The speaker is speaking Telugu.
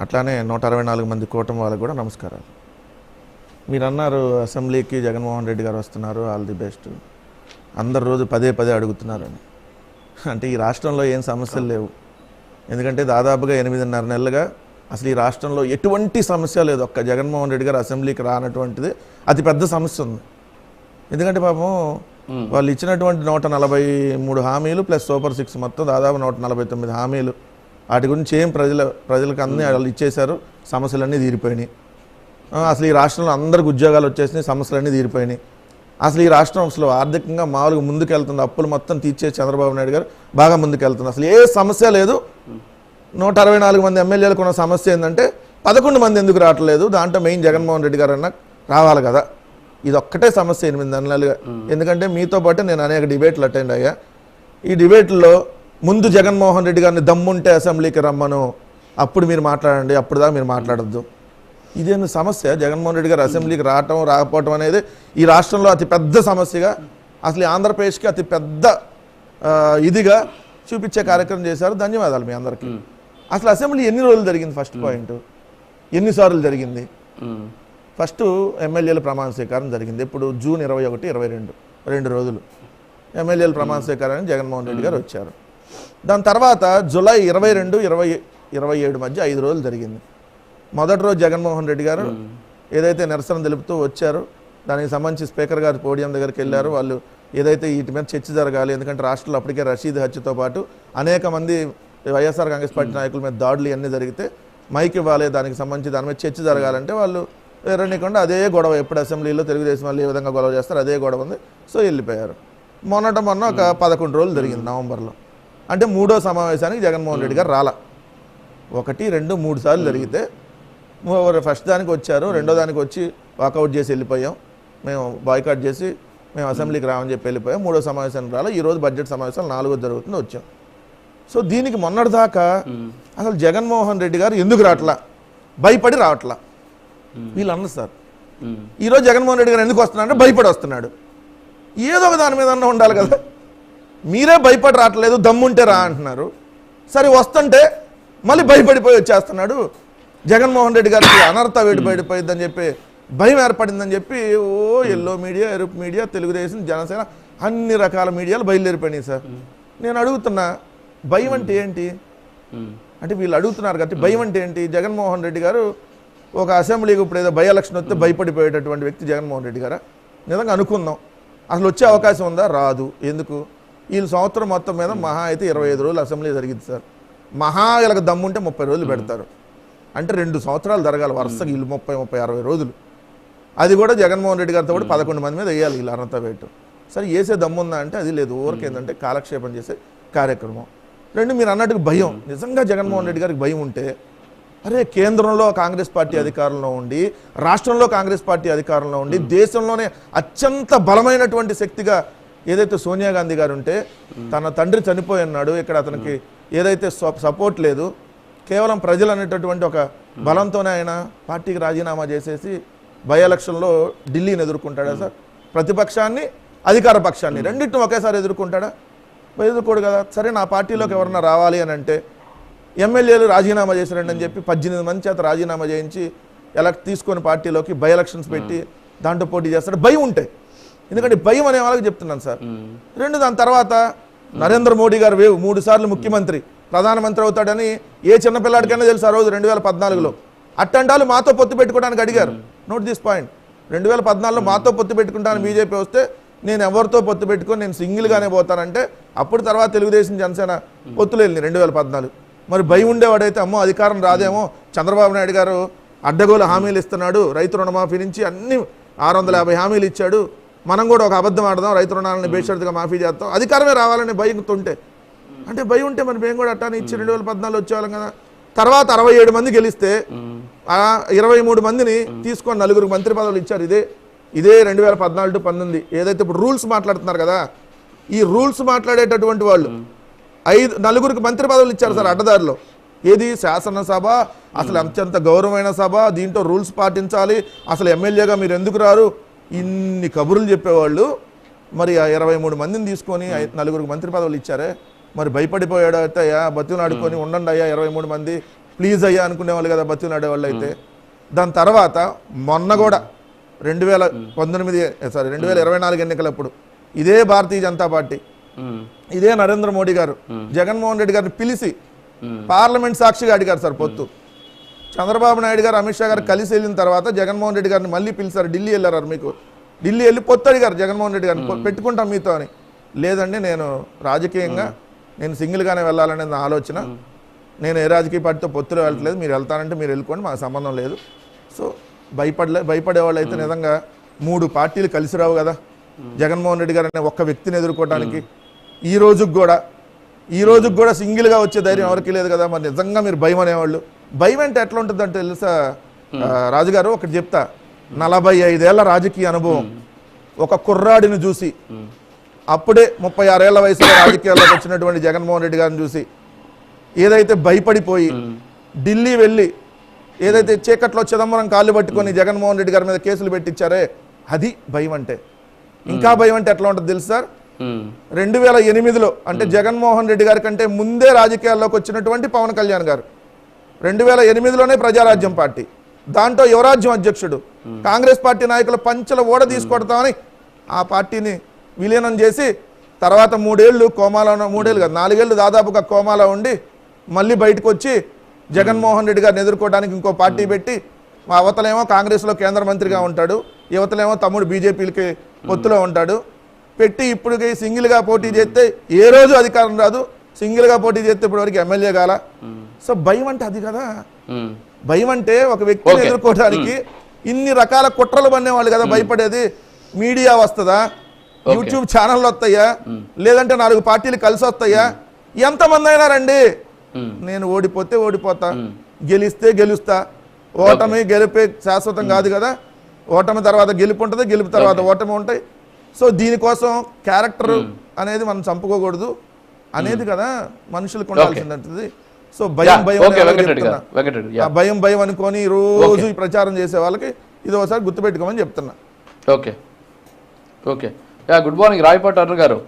అట్లానే నూట అరవై నాలుగు మంది కూటమి వాళ్ళకి కూడా నమస్కారాలు. మీరు అన్నారు అసెంబ్లీకి జగన్మోహన్ రెడ్డి గారు వస్తున్నారు ఆల్ ది బెస్ట్. అందరు రోజు పదే పదే అడుగుతున్నారని. అంటే ఈ రాష్ట్రంలో ఏం సమస్యలు లేవు. ఎందుకంటే దాదాపుగా ఎనిమిదిన్నర నెలలుగా అసలు ఈ రాష్ట్రంలో ఎటువంటి సమస్య లేదు. ఒక్క జగన్మోహన్ రెడ్డి గారు అసెంబ్లీకి రానటువంటిది అతి పెద్ద సమస్య ఉంది. ఎందుకంటే పాపం వాళ్ళు ఇచ్చినటువంటి నూట నలభై మూడు హామీలు ప్లస్ సూపర్ సిక్స్ మొత్తం దాదాపు నూట నలభై తొమ్మిది హామీలు. వాటి గురించి ఏం ప్రజల ప్రజలకు అన్ని వాళ్ళు ఇచ్చేశారు. సమస్యలన్నీ తీరిపోయినాయి. అసలు ఈ రాష్ట్రంలో అందరికి ఉద్యోగాలు వచ్చేసినాయి సమస్యలన్నీ తీరిపోయినాయి. అసలు ఈ రాష్ట్రం అసలు ఆర్థికంగా మామూలుగా ముందుకెళ్తుంది. అప్పులు మొత్తం తీర్చే చంద్రబాబు నాయుడు గారు బాగా ముందుకెళ్తుంది. అసలు ఏ సమస్య లేదు. నూట అరవై నాలుగు మంది ఎమ్మెల్యేలకు ఉన్న సమస్య ఏంటంటే పదకొండు మంది ఎందుకు రావట్లేదు? దాంట్లో మెయిన్ జగన్మోహన్ రెడ్డి గారు అన్న రావాలి కదా. ఇది ఒక్కటే సమస్య ఎనిమిది నెలలుగా. ఎందుకంటే మీతో పాటు నేను అనేక డిబేట్లు అటెండ్ అయ్యా. ఈ డిబేట్లో ముందు జగన్మోహన్ రెడ్డి గారిని దమ్ముంటే అసెంబ్లీకి రమ్మను. అప్పుడు మీరు మాట్లాడండి అప్పుడు దాకా మీరు మాట్లాడద్దు. ఇదేమి సమస్య? జగన్మోహన్ రెడ్డి గారు అసెంబ్లీకి రావటం రాకపోవటం అనేది ఈ రాష్ట్రంలో అతి పెద్ద సమస్యగా అసలు ఈ ఆంధ్రప్రదేశ్కి అతి పెద్ద ఇదిగా చూపించే కార్యక్రమం చేశారు. ధన్యవాదాలు మీ అందరికీ. అసలు అసెంబ్లీ ఎన్ని రోజులు జరిగింది ఫస్ట్ పాయింట్? ఎన్నిసార్లు జరిగింది. ఫస్ట్ ఎమ్మెల్యేల ప్రమాణ స్వీకారం జరిగింది. ఇప్పుడు జూన్ ఇరవై ఒకటి ఇరవై రెండు రెండు రోజులు. ఎమ్మెల్యేల ప్రమాణ స్వీకారానికి జగన్మోహన్ రెడ్డి గారు వచ్చారు. దాని తర్వాత జూలై ఇరవై రెండు ఇరవై ఇరవై ఏడు మధ్య ఐదు రోజులు జరిగింది. మొదటి రోజు జగన్మోహన్ రెడ్డి గారు ఏదైతే నిరసన తెలుపుతూ వచ్చారు దానికి సంబంధించి స్పీకర్ గారు పోడియం దగ్గరికి వెళ్ళారు. వాళ్ళు ఏదైతే వీటి మీద చర్చ జరగాలి ఎందుకంటే రాష్ట్రంలో అప్పటికే రషీద్ హత్యతో పాటు అనేక మంది వైఎస్ఆర్ కాంగ్రెస్ పార్టీ నాయకుల మీద దాడులు ఇవన్నీ జరిగితే మైక్ ఇవ్వాలి దానికి సంబంధించి దాని మీద చర్చ జరగాలంటే వాళ్ళు వేరనికుండా అదే గొడవ. ఎప్పుడు అసెంబ్లీలో తెలుగుదేశం వాళ్ళు ఏ విధంగా గొడవ చేస్తారు అదే గొడవ ఉంది. సో వెళ్ళిపోయారు. మొన్నట మొన్న ఒక పదకొండు రోజులు జరిగింది నవంబర్లో. అంటే మూడో సమావేశానికి జగన్మోహన్ రెడ్డి గారు రాలా. ఒకటి రెండు మూడు సార్లు జరిగితే ఫస్ట్ దానికి వచ్చారు రెండో దానికి వచ్చి వాకౌట్ చేసి వెళ్ళిపోయాం. మేము బాయ్కాట్ చేసి మేము అసెంబ్లీకి రామని చెప్పి వెళ్ళిపోయాం. మూడో సమావేశానికి రాలా. ఈరోజు బడ్జెట్ సమావేశాలు నాలుగో జరుగుతుంది వచ్చాం. సో దీనికి మొన్నటిదాకా అసలు జగన్మోహన్ రెడ్డి గారు ఎందుకు రావట్లా? భయపడి రావట్లా? వీళ్ళు అన్నారు సార్. ఈరోజు జగన్మోహన్ రెడ్డి గారు ఎందుకు వస్తున్నాడు భయపడి వస్తున్నాడు. ఏదో ఒక దాని మీద ఉండాలి కదా. మీరే భయపడి రావట్లేదు దమ్ముంటే రా అంటున్నారు. సరే వస్తుంటే మళ్ళీ భయపడిపోయి వచ్చేస్తున్నాడు. జగన్మోహన్ రెడ్డి గారికి అనర్థ వేడి బయటపోయిద్దని చెప్పి భయం ఏర్పడిందని చెప్పి ఓ ఎల్లో మీడియా ఎరుపు మీడియా తెలుగుదేశం జనసేన అన్ని రకాల మీడియాలు బయలుదేరిపోయినాయి సార్. నేను అడుగుతున్నా భయం అంటే ఏంటి. అంటే వీళ్ళు అడుగుతున్నారు కాబట్టి భయం అంటే ఏంటి? జగన్మోహన్ రెడ్డి గారు ఒక అసెంబ్లీకి ఇప్పుడు ఏదో బై ఎలక్షన్ వస్తే భయపడిపోయేటటువంటి వ్యక్తి జగన్మోహన్ రెడ్డి గారా? నిజంగా అనుకుందాం. అసలు వచ్చే అవకాశం ఉందా? రాదు. ఎందుకు? వీళ్ళు సంవత్సరం మొత్తం మీద మహా అయితే ఇరవై ఐదు రోజులు అసెంబ్లీ జరిగింది సార్. మహా వీళ్ళకి దమ్ముంటే ముప్పై రోజులు పెడతారు. అంటే రెండు సంవత్సరాలు జరగాలి వరుసగా వీళ్ళు ముప్పై ముప్పై అరవై రోజులు. అది కూడా జగన్మోహన్ రెడ్డి గారితో కూడా పదకొండు మంది మీద వేయాలి వీళ్ళు అర్హత వేటు. సరే వేసే దమ్ముందా అంటే అది లేదు. ఊరికి ఏంటంటే కాలక్షేపం చేసే కార్యక్రమం. రెండు మీరు అన్నట్టుకు భయం. నిజంగా జగన్మోహన్ రెడ్డి గారికి భయం ఉంటే అరే కేంద్రంలో కాంగ్రెస్ పార్టీ అధికారంలో ఉండి రాష్ట్రంలో కాంగ్రెస్ పార్టీ అధికారంలో ఉండి దేశంలోనే అత్యంత బలమైనటువంటి శక్తిగా ఏదైతే సోనియా గాంధీ గారు ఉంటే తన తండ్రి చనిపోయి ఉన్నాడు ఇక్కడ అతనికి ఏదైతే సపోర్ట్ లేదు కేవలం ప్రజలు అనేటటువంటి ఒక బలంతోనే ఆయన పార్టీకి రాజీనామా చేసేసి బై ఎలక్షన్లో ఢిల్లీని ఎదుర్కొంటాడా సార్? ప్రతిపక్షాన్ని అధికార పక్షాన్ని రెండింటిని ఒకేసారి ఎదుర్కొంటాడా? ఎదుర్కోడు కదా. సరే నా పార్టీలోకి ఎవరన్నా రావాలి అని అంటే ఎమ్మెల్యేలు రాజీనామా చేశారండి అని చెప్పి పద్దెనిమిది మంది చేత రాజీనామా చేయించి ఎలా తీసుకొని పార్టీలోకి బై ఎలక్షన్స్ పెట్టి దాంట్లో పోటీ చేస్తాడు. భయం ఉంటే ఎందుకంటే భయం అనే వాళ్ళకి చెప్తున్నాను సార్. రెండు దాని తర్వాత నరేంద్ర మోడీ గారు వేవ్ మూడు సార్లు ముఖ్యమంత్రి ప్రధానమంత్రి అవుతాడని ఏ చిన్న పిల్లాడికైనా తెలుసు ఆ రోజు రెండు వేల పద్నాలుగులో. అట్టంటాలు మాతో పొత్తు పెట్టుకోవడానికి అడిగారు. నోట్ దిస్ పాయింట్ రెండు వేల పద్నాలుగులో మాతో పొత్తు పెట్టుకుంటాను బీజేపీ వస్తే నేను ఎవరితో పొత్తు పెట్టుకొని నేను సింగిల్గానే పోతానంటే అప్పుడు తర్వాత తెలుగుదేశం జనసేన పొత్తులు వెళ్ళింది రెండు వేల పద్నాలుగు. మరి భయం ఉండేవాడైతే అమ్మో అధికారం రాదేమో చంద్రబాబు నాయుడు గారు అడ్డగోలు హామీలు ఇస్తున్నాడు రైతు రుణమాఫీ నుంచి అన్ని ఆరు వందల యాభై హామీలు ఇచ్చాడు మనం కూడా ఒక అబద్ధం ఆడదాం రైతు రుణాలను బేషరతుగా మాఫీ చేస్తాం. అధికారమే రావాలని భయంతో ఉంటే అంటే భయం ఉంటే మరి మేము కూడా అట్టానే ఇచ్చి రెండు వేల పద్నాలుగు వచ్చేవాళ్ళం కదా. తర్వాత అరవై ఏడు మంది గెలిస్తే ఆ ఇరవై మూడు మందిని తీసుకొని నలుగురు మంత్రి పదవులు ఇచ్చారు. ఇదే ఇదే రెండు వేల పద్నాలుగు టు పంతొమ్మిది. ఏదైతే ఇప్పుడు రూల్స్ మాట్లాడుతున్నారు కదా ఈ రూల్స్ మాట్లాడేటటువంటి వాళ్ళు ఐదు నలుగురికి మంత్రి పదవులు ఇచ్చారు సార్ అడ్డదారిలో. ఏది? శాసనసభ అసలు అత్యంత గౌరవమైన సభ దీంట్లో రూల్స్ పాటించాలి. అసలు ఎమ్మెల్యేగా మీరు ఎందుకు రారు? ఇన్ని కబుర్లు చెప్పేవాళ్ళు. మరి ఆ ఇరవై మూడు మందిని తీసుకొని నలుగురికి మంత్రి పదవులు ఇచ్చారే. మరి భయపడిపోయాడు అయ్యా బతుకుని ఆడుకొని ఉండండి అయ్యా ఇరవై మూడు మంది. ప్లీజ్ అయ్యా అనుకునే వాళ్ళు కదా బతిలాడే వాళ్ళు అయితే దాని తర్వాత మొన్న కూడా రెండు వేల పంతొమ్మిది సారీ రెండు వేల ఇరవై నాలుగు ఎన్నికలప్పుడు ఇదే భారతీయ జనతా పార్టీ ఇదే నరేంద్ర మోడీ గారు జగన్మోహన్ రెడ్డి గారిని పిలిచి పార్లమెంట్ సాక్షిగా అడిగారు సార్ పొత్తు. చంద్రబాబు నాయుడు గారు అమిత్ షా గారు కలిసి వెళ్ళిన తర్వాత జగన్మోహన్ రెడ్డి గారిని మళ్ళీ పిలిచారు. ఢిల్లీ వెళ్ళారు మీకు? ఢిల్లీ వెళ్ళి పొత్తు అడిగారు జగన్మోహన్ రెడ్డి గారిని "పొ- పెట్టుకుంటాం మీతో అని. లేదండి నేను రాజకీయంగా నేను సింగిల్గానే వెళ్ళాలనేది నా ఆలోచన. నేను ఏ రాజకీయ పార్టీతో పొత్తులో వెళ్ళట్లేదు. మీరు వెళ్తానంటే మీరు వెళ్ళుకోండి మాకు సంబంధం లేదు. సో భయపడలే భయపడే వాళ్ళు అయితే నిజంగా మూడు పార్టీలు కలిసి రావు కదా. జగన్మోహన్ రెడ్డి గారు అనే ఒక్క వ్యక్తిని ఎదుర్కోవడానికి ఈ రోజుకి కూడా ఈ రోజుకి కూడా సింగిల్గా వచ్చే ధైర్యం ఎవరికి లేదు కదా. మరి నిజంగా మీరు భయం అనేవాళ్ళు. భయం అంటే ఎట్లా ఉంటుందంటే తెలుసా? రాజుగారు ఒకటి చెప్తా. నలభై ఐదేళ్ళ రాజకీయ అనుభవం. ఒక కుర్రాడిని చూసి అప్పుడే ముప్పై ఆరేళ్ళ వయసులో రాజకీయాల్లోకి వచ్చినటువంటి జగన్మోహన్ రెడ్డి గారిని చూసి ఏదైతే భయపడిపోయి ఢిల్లీ వెళ్ళి ఏదైతే చీకట్లో చిదంబరం కాళ్ళు పట్టుకొని జగన్మోహన్ రెడ్డి గారి మీద కేసులు పెట్టించారే అది భయం అంటే. ఇంకా భయం అంటే ఎట్లా ఉంటుంది తెలుసు సార్? రెండు వేల ఎనిమిదిలో అంటే జగన్మోహన్ రెడ్డి గారి కంటే ముందే రాజకీయాల్లోకి వచ్చినటువంటి పవన్ కళ్యాణ్ గారు. రెండు వేల ఎనిమిదిలోనే ప్రజారాజ్యం పార్టీ. దాంట్లో యువరాజ్యం అధ్యక్షుడు. కాంగ్రెస్ పార్టీ నాయకులు పంచల ఓడ తీసుకొడతామని ఆ పార్టీని విలీనం చేసి తర్వాత మూడేళ్ళు కోమాలో మూడేళ్ళు కాదు నాలుగేళ్ళు దాదాపుగా కోమాలో ఉండి మళ్ళీ బయటకు వచ్చి జగన్మోహన్ రెడ్డి గారిని ఎదుర్కోవడానికి ఇంకో పార్టీ పెట్టి మా అవతలేమో కాంగ్రెస్లో కేంద్ర మంత్రిగా ఉంటాడు యువతలేమో తమ్ముడు బీజేపీలకి పొత్తులో ఉంటాడు. పెట్టి ఇప్పటికి సింగిల్గా పోటీ చేస్తే ఏ రోజు అధికారం రాదు సింగిల్గా పోటీ చేస్తే ఇప్పటివరకు ఎమ్మెల్యే కాల. సో భయం అంటే అది కదా. భయం అంటే ఒక వ్యక్తిని. ఎదుర్కోవడానికి ఇన్ని రకాల కుట్రలు పన్నేవాళ్ళు కదా భయపడేది. మీడియా వస్తుందా? యూట్యూబ్ ఛానళ్ళు వస్తాయా? లేదంటే నాలుగు పార్టీలు కలిసి వస్తాయా? ఎంతమంది అయినా రండి. నేను ఓడిపోతే ఓడిపోతా. గెలిస్తే గెలుస్తా. ఓటమి గెలిపే శాశ్వతం కాదు కదా. ఓటమి తర్వాత గెలుపు ఉంటుంది గెలుపు తర్వాత ఓటమి ఉంటాయి. సో దీనికోసం క్యారెక్టర్ అనేది మనం చంపుకోకూడదు. అనేది కదా మనుషులకు ఉండాల్సింది సో భయం భయం భయం భయం అనుకొని రోజు ప్రచారం చేసే వాళ్ళకి ఇది ఒకసారి గుర్తుపెట్టుకోమని చెప్తున్నా. Okay. Okay. Yeah good morning Rayapati Arun గారు.